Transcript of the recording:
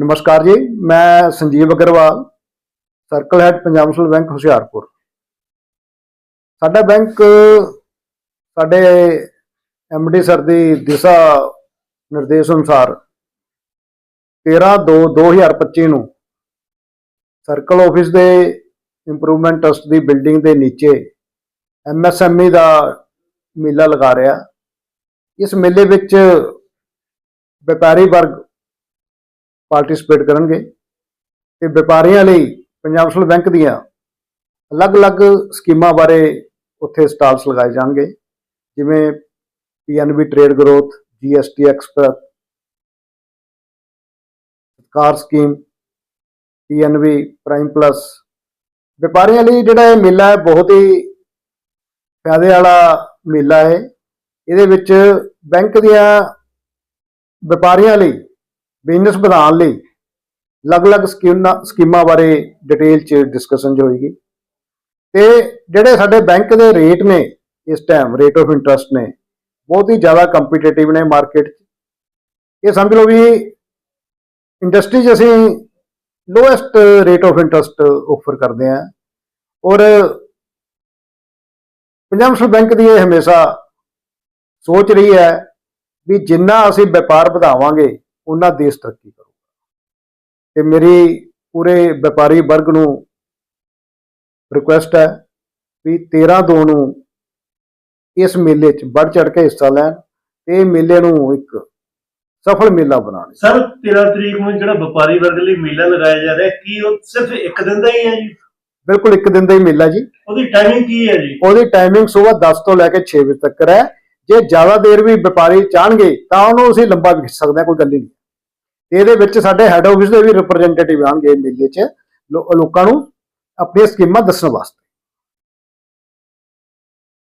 ਨਮਸਕਾਰ ਜੀ, ਮੈਂ Sanjeev Agarwal circle head Punjab national bank Hoshiarpur. ਸਾਡਾ ਬੈਂਕ ਸਾਡੇ ਐਮਡੀ ਸਰ ਦੀ ਦਿਸ਼ਾ ਨਿਰਦੇਸ਼ ਅਨੁਸਾਰ 13/2/2025 ਨੂੰ ਸਰਕਲ ਆਫਿਸ ਦੇ ਇੰਪਰੂਵਮੈਂਟ ਟਰਸਟ ਦੀ ਬਿਲਡਿੰਗ ਦੇ ਨੀਚੇ ਐਮਐਸਐਮਈ ਦਾ ਮੇਲਾ ਲਗਾ ਰਿਹਾ। ਇਸ ਮੇਲੇ ਵਿੱਚ ਵਪਾਰੀ ਵਰਗ ਪਾਰਟਿਸਿਪੇਟ ਕਰਨਗੇ। ਤੇ ਵਪਾਰੀਆਂ ਲਈ ਪੰਜਾਬ ਨੈਸ਼ਨਲ ਬੈਂਕ ਦੀਆਂ ਅਲੱਗ-ਅਲੱਗ ਸਕੀਮਾਂ ਬਾਰੇ ਉੱਥੇ ਸਟਾਲਸ ਲਗਾਏ ਜਾਣਗੇ। ਜਿਵੇਂ PNB trade growth GST expert car scheme PNB prime plus. ਵਪਾਰੀਆਂ ਲਈ ਜਿਹੜਾ ਇਹ ਮੇਲਾ ਹੈ, ਬਹੁਤ ਹੀ ਫਾਇਦੇ ਵਾਲਾ ਮੇਲਾ ਹੈ। ਇਹਦੇ ਵਿੱਚ ਬੈਂਕ ਦੀਆਂ ਵਪਾਰੀਆਂ ਲਈ ਬਿਜ਼ਨਸ ਵਧਾਉਣ ਲਈ ਅਲੱਗ-ਅਲੱਗ ਸਕੀਮਾਂ ਸਕੀਮਾਂ ਬਾਰੇ ਡਿਟੇਲ ਚ ਡਿਸਕਸ਼ਨ ਹੋਏਗੀ। ਤੇ ਜਿਹੜੇ ਸਾਡੇ ਬੈਂਕ ਦੇ ਰੇਟ ਨੇ, ਇਸ ਟਾਈਮ ਰੇਟ ਆਫ ਇੰਟਰਸਟ ਨੇ, ਬਹੁਤ ਹੀ ਜ਼ਿਆਦਾ ਕੰਪੀਟੀਟਿਵ ਨੇ ਮਾਰਕੀਟ 'ਚ। ਇਹ ਸਮਝ ਲਓ ਵੀ ਇੰਡਸਟਰੀ 'ਚ ਅਸੀਂ lowest rate of interest offer ਕਰਦੇ ਹਾਂ। ਔਰ ਪੰਜਾਬ ਨੈਸ਼ਨਲ ਬੈਂਕ ਦੀ ਇਹ ਹਮੇਸ਼ਾ ਸੋਚ ਰਹੀ ਹੈ ਵੀ ਜਿੰਨਾ ਅਸੀਂ ਵਪਾਰ ਵਧਾਵਾਂਗੇ ਉਹਨਾਂ ਦੇਸ਼ ਤਰੱਕੀ ਕਰੂਗਾ। ਤੇ ਮੇਰੀ ਪੂਰੇ ਵਪਾਰੀ ਵਰਗ ਨੂੰ ਰਿਕੁਐਸਟ ਹੈ ਵੀ 13 ਦੋ ਨੂੰ ਇਸ ਮੇਲੇ 'ਚ ਵੱਧ ਚੜ ਕੇ ਹਿੱਸਾ ਲੈਣ ਤੇ ਮੇਲੇ ਨੂੰ ਇੱਕ ਸਫਲ ਮੇਲਾ ਬਣਾਉਣ। ਸਰ 13 ਤਰੀਕ ਨੂੰ ਜਿਹੜਾ ਵਪਾਰੀ ਵਰਗ ਲਈ ਮੇਲਾ ਲਗਾਇਆ ਜਾ ਰਿਹਾ ਕੀ ਉਹ ਸਿਰਫ ਇੱਕ ਦਿਨ ਦਾ ਹੀ ਹੈ ਜੀ? ਬਿਲਕੁਲ ਇੱਕ ਦਿਨ ਦਾ ਹੀ ਮੇਲਾ ਜੀ। ਉਹਦੀ ਟਾਈਮਿੰਗ ਕੀ ਹੈ ਜੀ? ਉਹਦੀ ਟਾਈਮਿੰਗ ਸਵੇਰ 10 ਤੋਂ ਲੈ ਕੇ 6 ਵਜੇ ਤੱਕ ਹੈ। ਜੇ ਜ਼ਿਆਦਾ ਦੇਰ ਵੀ ਵਪਾਰੀ ਚਾਹਣਗੇ ਤਾਂ ਉਹਨੂੰ ਅਸੀਂ ਲੰਬਾ ਵੀ ਖਿੱਚ ਸਕਦੇ ਹਾਂ ਕੋਈ ਗੱਲ ਨਹੀਂ। ਇਹਦੇ ਵਿੱਚ ਸਾਡੇ ਹੈੱਡ ਆਫਿਸ ਦੇ ਵੀ ਰਿਪਰੈਜ਼ੈਂਟੇਟਿਵ ਆਣਗੇ ਮੇਲੇ 'ਚ ਲੋ- ਲੋਕਾਂ ਨੂੰ ਆਪਣੀਆਂ ਸਕੀਮਾਂ ਦੱਸਣ ਵਾਸਤੇ।